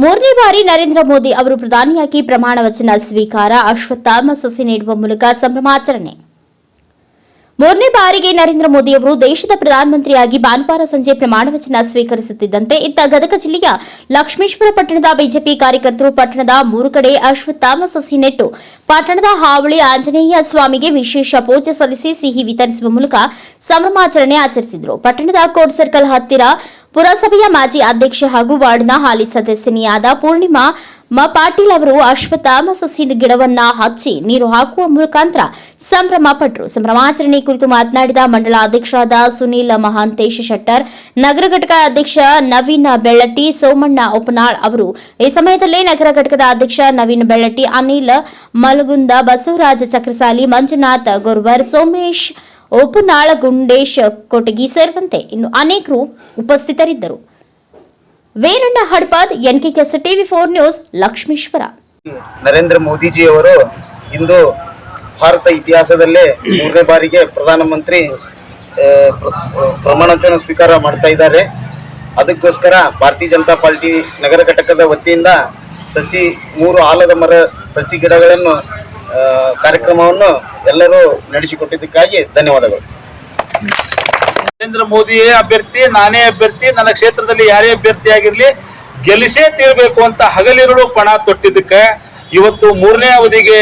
ಮೂರನೇ ಬಾರಿ ನರೇಂದ್ರ ಮೋದಿ ಅವರು ಪ್ರಧಾನಿಯಾಗಿ ಪ್ರಮಾಣ ವಚನ ಸ್ವೀಕಾರ, ಅಶ್ವತ್ಥಾಮ ಸಸಿ ನೀಡುವ ಮೂಲಕ ಸಂಭ್ರಮಾಚರಣೆ. ಮೂರನೇ ಬಾರಿಗೆ ನರೇಂದ್ರ ಮೋದಿ ಅವರು ದೇಶದ ಪ್ರಧಾನಮಂತ್ರಿಯಾಗಿ ಭಾನುವಾರ ಸಂಜೆ ಪ್ರಮಾಣ ವಚನ ಸ್ವೀಕರಿಸುತ್ತಿದ್ದಂತೆ ಇತ್ತ ಗದಗ ಜಿಲ್ಲೆಯ ಲಕ್ಷ್ಮೇಶ್ವರ ಪಟ್ಟಣದ ಬಿಜೆಪಿ ಕಾರ್ಯಕರ್ತರು ಪಟ್ಟಣದ ಮೂರು ಕಡೆ ಅಶ್ವತ್ಥಾಮ ಸಸಿ ನೆಟ್ಟು, ಪಟ್ಟಣದ ಹಾವಳಿ ಆಂಜನೇಯ ಸ್ವಾಮಿಗೆ ವಿಶೇಷ ಪೂಜೆ ಸಲ್ಲಿಸಿ ಸಿಹಿ ವಿತರಿಸುವ ಮೂಲಕ ಸಂಭ್ರಮಾಚರಣೆ ಆಚರಿಸಿದರು. ಪಟ್ಟಣದ ಕೋರ್ಟ್ ಸರ್ಕಲ್ ಹತ್ತಿರ ಪುರಸಭೆಯ ಮಾಜಿ ಅಧ್ಯಕ್ಷೆ ಹಾಗೂ ವಾರ್ಡ್ನ ಹಾಲಿ ಸದಸ್ಯನಿಯಾದ ಪೂರ್ಣಿಮಾ ಮ ಪಾಟೀಲ್ ಅವರು ಅಶ್ವತ್ಥಾಮ ಸಸಿ ಗಿಡವನ್ನ ಹಚ್ಚಿ ನೀರು ಹಾಕುವ ಮುಖಾಂತರ ಸಂಭ್ರಮ ಪಟ್ಟರು ಸಂಭ್ರಮಾಚರಣೆ ಕುರಿತು ಮಾತನಾಡಿದ ಮಂಡಲ ಅಧ್ಯಕ್ಷರಾದ ಸುನೀಲ್ ಮಹಾಂತೇಶ್ ಶೆಟ್ಟರ್, ನಗರ ಘಟಕ ಅಧ್ಯಕ್ಷ ನವೀನ್ ಬೆಳ್ಳಟ್ಟಿ, ಸೋಮಣ್ಣ ಉಪನಾಳ್ ಅವರು. ಈ ಸಮಯದಲ್ಲೇ ನಗರ ಘಟಕದ ಅಧ್ಯಕ್ಷ ನವೀನ್ ಬೆಳ್ಳಟ್ಟಿ, ಅನಿಲ್ ಮಲಗುಂದ, ಬಸವರಾಜ ಚಕ್ರಸಾಲಿ, ಮಂಜುನಾಥ್ ಗುರುವರ್, ಸೋಮೇಶ್ ಉಪನಾಳ ಗುಂಡೇಶ ಕೊಟಗಿ ಸೇರಿದಂತೆ ಇನ್ನು ಅನೇಕರು ಉಪಸ್ಥಿತರಿದ್ದರು. Venanna Hadpad NKS TV four news, Lakshmeshwar. Narendra ಮೋದಿಜಿಯವರು ಇಂದು ಭಾರತ ಇತಿಹಾಸದಲ್ಲೇ ಮೂರನೇ ಬಾರಿಗೆ ಪ್ರಧಾನಮಂತ್ರಿ ಪ್ರಮಾಣವಚನ ಸ್ವೀಕಾರ ಮಾಡ್ತಾ ಇದ್ದಾರೆ. ಅದಕ್ಕೋಸ್ಕರ ಭಾರತೀಯ ಜನತಾ ಪಾರ್ಟಿ ನಗರ ಘಟಕದ ವತಿಯಿಂದ ಸಸಿ, ಮೂರು ಆಲದ ಮರ, ಸಸಿ ಗಿಡಗಳನ್ನು ಕಾರ್ಯಕ್ರಮವನ್ನು ಎಲ್ಲರೂ ನಡೆಸಿಕೊಟ್ಟಿದ್ದಕ್ಕಾಗಿ ಧನ್ಯವಾದಗಳು. ನರೇಂದ್ರ ಮೋದಿಯೇ ಅಭ್ಯರ್ಥಿ, ನಾನೇ ಅಭ್ಯರ್ಥಿ, ನನ್ನ ಕ್ಷೇತ್ರದಲ್ಲಿ ಯಾರೇ ಅಭ್ಯರ್ಥಿ ಆಗಿರ್ಲಿ, ಗೆಲ್ಲಿಸೇ ತೀರ್ಬೇಕು ಅಂತ ಹಗಲಿರುಳು ಪಣ ತೊಟ್ಟಿದ್ದಕ್ಕೆ ಇವತ್ತು ಮೂರನೇ ಅವಧಿಗೆ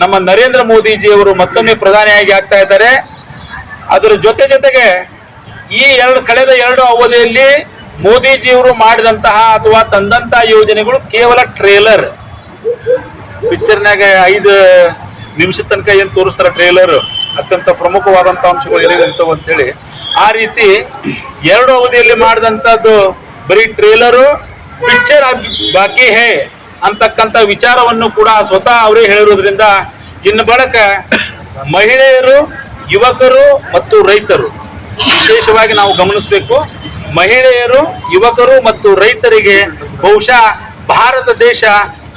ನಮ್ಮ ನರೇಂದ್ರ ಮೋದಿಜಿಯವರು ಮತ್ತೊಮ್ಮೆ ಪ್ರಧಾನಿಯಾಗಿ ಆಗ್ತಾ ಇದ್ದಾರೆ. ಅದರ ಜೊತೆ ಜೊತೆಗೆ ಈ ಎರಡು, ಕಳೆದ ಎರಡು ಅವಧಿಯಲ್ಲಿ ಮೋದಿಜಿಯವರು ಮಾಡಿದಂತಹ ಅಥವಾ ತಂದಂತಹ ಯೋಜನೆಗಳು ಕೇವಲ ಟ್ರೇಲರ್. ಪಿಕ್ಚರ್ನಾಗ ಐದು ನಿಮಿಷ ತನಕ ಏನು ತೋರಿಸ್ತಾರೆ ಟ್ರೇಲರ್ ಅತ್ಯಂತ ಪ್ರಮುಖವಾದಂಥ ಅಂಶಗಳು ಏನಿರ್ತವೆ ಅಂತೇಳಿ. ಆ ರೀತಿ ಎರಡು ಅವಧಿಯಲ್ಲಿ ಮಾಡಿದಂಥದ್ದು ಬರೀ ಟ್ರೇಲರು ಪಿಕ್ಚರ್ ಬಾಕಿ ಹೇ ಅಂತಕ್ಕಂಥ ವಿಚಾರವನ್ನು ಕೂಡ ಸ್ವತಃ ಅವರೇ ಹೇಳಿರೋದ್ರಿಂದ ಇನ್ನು ಬಳಕ ಮಹಿಳೆಯರು, ಯುವಕರು ಮತ್ತು ರೈತರು, ವಿಶೇಷವಾಗಿ ನಾವು ಗಮನಿಸಬೇಕು. ಮಹಿಳೆಯರು, ಯುವಕರು ಮತ್ತು ರೈತರಿಗೆ ಬಹುಶಃ ಭಾರತ ದೇಶ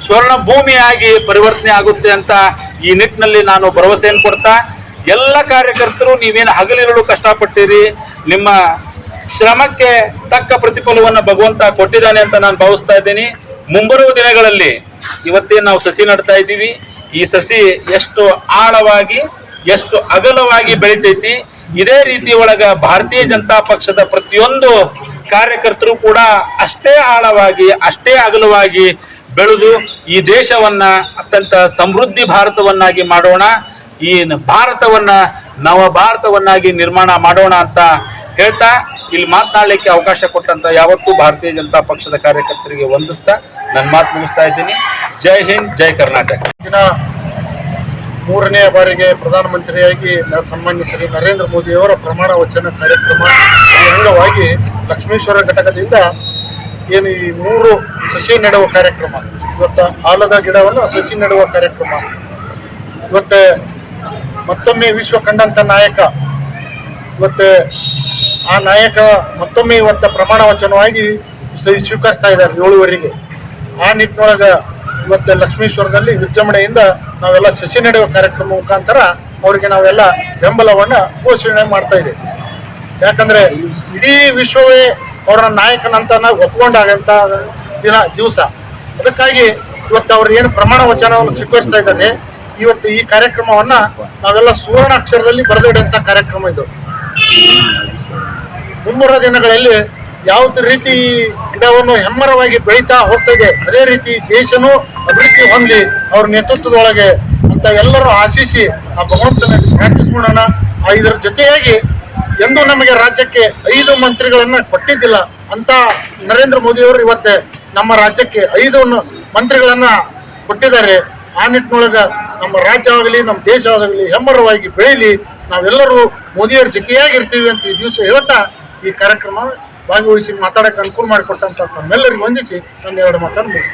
ಸ್ವರ್ಣ ಭೂಮಿಯಾಗಿ ಪರಿವರ್ತನೆ ಆಗುತ್ತೆ ಅಂತ ಈ ನಿಟ್ಟಿನಲ್ಲಿ ನಾನು ಭರವಸೆಯನ್ನು ಕೊಡ್ತಾ, ಎಲ್ಲ ಕಾರ್ಯಕರ್ತರು ನೀವೇನು ಹಗಲಿರಲು ಕಷ್ಟಪಟ್ಟಿರಿ, ನಿಮ್ಮ ಶ್ರಮಕ್ಕೆ ತಕ್ಕ ಪ್ರತಿಫಲವನ್ನು ಭಗವಂತ ಕೊಟ್ಟಿದ್ದಾನೆ ಅಂತ ನಾನು ಭಾವಿಸ್ತಾ ಇದ್ದೀನಿ. ಮುಂಬರುವ ದಿನಗಳಲ್ಲಿ ಇವತ್ತೇನು ನಾವು ಸಸಿ ನಡ್ತಾ ಇದ್ದೀವಿ. ಈ ಸಸಿ ಎಷ್ಟು ಆಳವಾಗಿ, ಎಷ್ಟು ಅಗಲವಾಗಿ ಬೆಳಿತೈತಿ, ಇದೇ ರೀತಿ ಒಳಗ ಭಾರತೀಯ ಜನತಾ ಪಕ್ಷದ ಪ್ರತಿಯೊಂದು ಕಾರ್ಯಕರ್ತರು ಕೂಡ ಅಷ್ಟೇ ಆಳವಾಗಿ, ಅಷ್ಟೇ ಅಗಲವಾಗಿ ಬೆಳೆದು ಈ ದೇಶವನ್ನ ಅತ್ಯಂತ ಸಮೃದ್ಧಿ ಭಾರತವನ್ನಾಗಿ ಮಾಡೋಣ, ಈ ಭಾರತವನ್ನ ನವ ಭಾರತವನ್ನಾಗಿ ನಿರ್ಮಾಣ ಮಾಡೋಣ ಅಂತ ಹೇಳ್ತಾ ಇಲ್ಲಿ ಮಾತನಾಡಲಿಕ್ಕೆ ಅವಕಾಶ ಕೊಟ್ಟಂತ ಯಾವತ್ತೂ ಭಾರತೀಯ ಜನತಾ ಪಕ್ಷದ ಕಾರ್ಯಕರ್ತರಿಗೆ ವಂದಿಸ್ತಾ ನನ್ನ ಮಾತು ಮುಗಿಸ್ತಾ ಇದ್ದೀನಿ. ಜೈ ಹಿಂದ್, ಜೈ ಕರ್ನಾಟಕ. ದಿನ ಮೂರನೇ ಬಾರಿಗೆ ಪ್ರಧಾನಮಂತ್ರಿಯಾಗಿ ಸನ್ಮಾನ್ಯ ಶ್ರೀ ನರೇಂದ್ರ ಮೋದಿಯವರ ಪ್ರಮಾಣ ವಚನ ಕಾರ್ಯಕ್ರಮ ಅಂಗವಾಗಿ ಲಕ್ಷ್ಮೇಶ್ವರ ಘಟಕದಿಂದ ಏನು ಈ ಮೂರು ಸಸಿ ನೆಡುವ ಕಾರ್ಯಕ್ರಮ. ಇವತ್ತು ಆಲದ ಗಿಡವನ್ನು ಸಸಿ ನೆಡುವ ಕಾರ್ಯಕ್ರಮ. ಇವತ್ತು ಮತ್ತೊಮ್ಮೆ ವಿಶ್ವ ಕಂಡಂಥ ನಾಯಕ. ಇವತ್ತು ಆ ನಾಯಕ ಮತ್ತೊಮ್ಮೆ ಇವತ್ತು ಪ್ರಮಾಣ ವಚನವಾಗಿ ಸಹಿ ಸ್ವೀಕರಿಸ್ತಾ ಇದ್ದಾರೆ ಏಳುವರೆಗೆ. ಆ ನಿಟ್ಟಿನೊಳಗೆ ಇವತ್ತು ಲಕ್ಷ್ಮೀಶ್ವರದಲ್ಲಿ ವಿಜೃಂಭಣೆಯಿಂದ ನಾವೆಲ್ಲ ಸಸಿ ನೆಡುವ ಕಾರ್ಯಕ್ರಮ ಮುಖಾಂತರ ಅವರಿಗೆ ನಾವೆಲ್ಲ ಬೆಂಬಲವನ್ನು ಘೋಷಣೆ ಮಾಡ್ತಾ ಇದ್ದೇವೆ ಯಾಕಂದ್ರೆ ಇಡೀ ವಿಶ್ವವೇ ಅವರ ನಾಯಕನಂತ ನಾವು ಒಪ್ಕೊಂಡಾಗಂತ ದಿನ, ದಿವಸ. ಅದಕ್ಕಾಗಿ ಇವತ್ತು ಅವ್ರು ಏನು ಪ್ರಮಾಣ ವಚನವನ್ನು ಸ್ವೀಕರಿಸ್ತಾ ಇದ್ದಾರೆ, ಇವತ್ತು ಈ ಕಾರ್ಯಕ್ರಮವನ್ನ ನಾವೆಲ್ಲ ಸುವರ್ಣ ಅಕ್ಷರದಲ್ಲಿ ಬರೆದಿಡುವಂತ ಕಾರ್ಯಕ್ರಮ ಇದು. ಮುಂಬರುವ ದಿನಗಳಲ್ಲಿ ಯಾವ ರೀತಿ ಗಿಡವನ್ನು ಹೆಮ್ಮರವಾಗಿ ಬೆಳೀತಾ ಹೋಗ್ತಾ ಅದೇ ರೀತಿ ದೇಶನೂ ಅಭಿವೃದ್ಧಿ ಹೊಂದಿ ಅವ್ರ ನೇತೃತ್ವದೊಳಗೆ ಅಂತ ಎಲ್ಲರೂ ಆಶಿಸಿ ಆ ಭಗವಂತನ ಪ್ರಾರ್ಥಿಸ್ಕೊಳ್ಳೋಣ. ಇದರ ಜೊತೆಯಾಗಿ ಎಂದು ನಮಗೆ ರಾಜ್ಯಕ್ಕೆ ಐದು ಮಂತ್ರಿಗಳನ್ನ ಕೊಟ್ಟಿದ್ದಿಲ್ಲ ಅಂತ ನರೇಂದ್ರ ಮೋದಿಯವರು ಇವತ್ತೆ ನಮ್ಮ ರಾಜ್ಯಕ್ಕೆ ಐದು ಮಂತ್ರಿಗಳನ್ನ ಕೊಟ್ಟಿದ್ದಾರೆ. ಆ ನಿಟ್ಟಿನೊಳಗ ನಮ್ಮ ರಾಜ್ಯ ಆಗಲಿ, ನಮ್ಮ ದೇಶ ಆಗಲಿ ಹೆಮ್ಮರವಾಗಿ ಬೆಳೀಲಿ. ನಾವೆಲ್ಲರೂ ಮೋದಿಯವರ ಜೊತೆಯಾಗಿರ್ತೀವಿ ಅಂತ ಈ ದಿವಸ ಹೇಳ್ತಾ ಈ ಕಾರ್ಯಕ್ರಮ ಭಾಗವಹಿಸಿ ಮಾತಾಡಕ್ಕೆ ಅನುಕೂಲ ಮಾಡಿಕೊಟ್ಟಂತ ತಮ್ಮೆಲ್ಲರಿಗೂ ವಂದಿಸಿ. ನನ್ನ ಎರಡು ಮಾತನ್ನು